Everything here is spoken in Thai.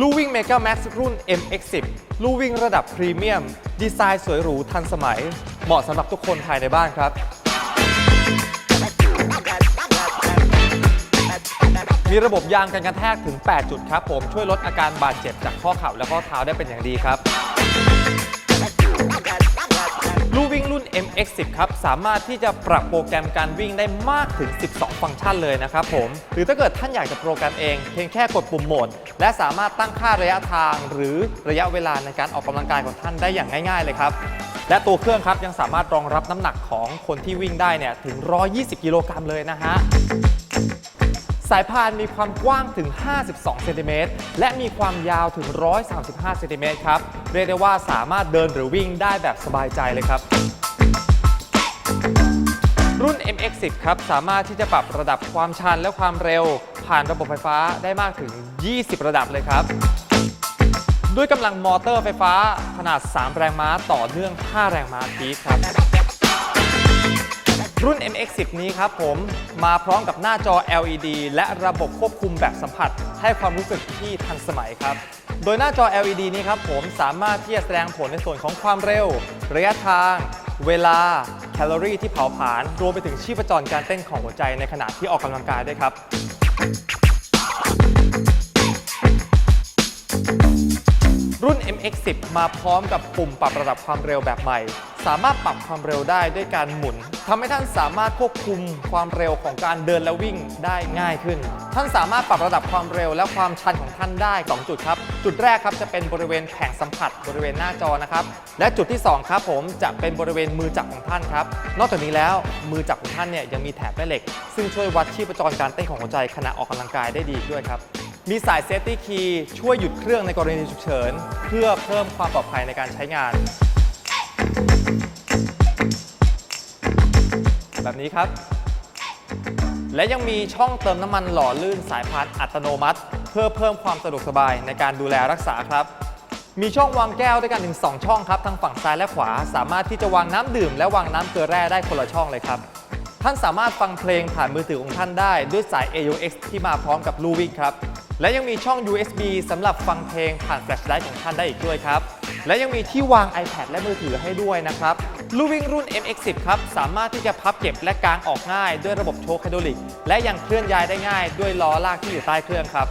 ลู่วิ่ง Mega Max รุ่น MX10 ลู่วิ่งระดับพรีเมียม ดีไซน์สวยหรูทันสมัย เหมาะสำหรับทุกคนภายในบ้านครับ มีระบบยางกันกระแทกถึง 8 จุดครับผม ช่วยลดอาการบาดเจ็บจากข้อเข่าและข้อเท้าได้เป็นอย่างดีครับ ลู่วิ่ง MX10 ครับสามารถที่จะปรับโปรแกรมการวิ่งได้มากถึง 12 ฟังก์ชันเลยนะครับผม หรือถ้าเกิดท่านอยากจะโปรแกรมเอง เพียงแค่กดปุ่มโหมด และสามารถตั้งค่าระยะทาง หรือระยะเวลาในการออกกำลังกายของท่านได้อย่างง่าย ๆ เลยครับและตัวเครื่องครับยังสามารถรองรับน้ำหนักของคนที่วิ่งได้เนี่ยถึง 120 กิโลกรัมเลยนะฮะสายพานมีความกว้างถึง 52 เซนติเมตร และมีความยาวถึง 135 เซนติเมตรครับ เรียกได้ว่าสามารถเดินหรือวิ่งได้แบบสบายใจเลยครับ รุ่น MX10 ครับ สามารถที่จะปรับระดับความชันและความเร็ว ผ่านระบบไฟฟ้าได้มากถึง 20 ระดับเลยครับ ด้วยกำลังมอเตอร์ไฟฟ้าขนาด 3 แรงม้าต่อเนื่อง 5 แรงม้าพีคครับรุ่น MX10 นี้ครับผมมาพร้อมกับหน้าจอ LED และระบบควบคุมแบบสัมผัส ให้ความรู้สึกที่ทันสมัยครับ โดยหน้าจอ LED นี้ครับผมสามารถที่จะแสดงผลในส่วนของความเร็ว ระยะทาง เวลา แคลอรี่ที่เผาผลาญรวมไปถึงชีพจรการเต้นของหัวใจในขณะที่ออกกำลังกายด้วยครับรุ่น MX10 มาพร้อมกับปุ่มปรับระดับความเร็วแบบใหม่ สามารถปรับความเร็วได้ด้วยการหมุนทำให้ท่านสามารถควบคุมความเร็วของการเดินและวิ่งได้ง่ายขึ้น ท่านสามารถปรับระดับความเร็วและความชันของท่านได้ 2 จุดครับ จุดแรกครับจะเป็นบริเวณแผงสัมผัสบริเวณหน้าจอนะครับ และจุดที่ 2 ครับผมจะเป็นบริเวณมือจับของท่านครับ นอกจากนี้แล้วมือจับของท่านเนี่ยยังมีแถบแม่เหล็ก ซึ่งช่วยวัดชีพจรการเต้นของหัวใจขณะออกกำลังกายได้ดีด้วยครับมีสายเซฟตี้คีย์ช่วยหยุดเครื่องในกรณีฉุกเฉิน เพื่อเพิ่มความปลอดภัยในการใช้งาน แบบนี้ครับ และยังมีช่องเติมน้ำมันหล่อลื่นสายพานอัตโนมัติ เพื่อเพิ่มความสะดวกสบายในการดูแลรักษาครับ มีช่องวางแก้วด้วยกันถึง 2 ช่องครับทั้งฝั่งซ้ายและขวา สามารถที่จะวางน้ำดื่ม และวางน้ำเกลือแร่ได้คนละช่องเลยครับ ท่านสามารถฟังเพลงผ่านมือถือของท่านได้ด้วยสาย AUX ที่มาพร้อมกับลูวิ่งครับและยังมีช่อง USB สำหรับฟังเพลงผ่านแฟลชไดรฟ์ของท่านได้อีกด้วยครับ และยังมีที่วาง iPad และมือถือให้ด้วยนะครับลูวิ่งรุ่น MX10 ครับ สามารถที่จะพับเก็บและกางออกง่าย ด้วยระบบโชคไฮดรอลิก และยังเคลื่อนย้ายได้ง่าย ด้วยล้อลากที่อยู่ใต้เครื่องครับ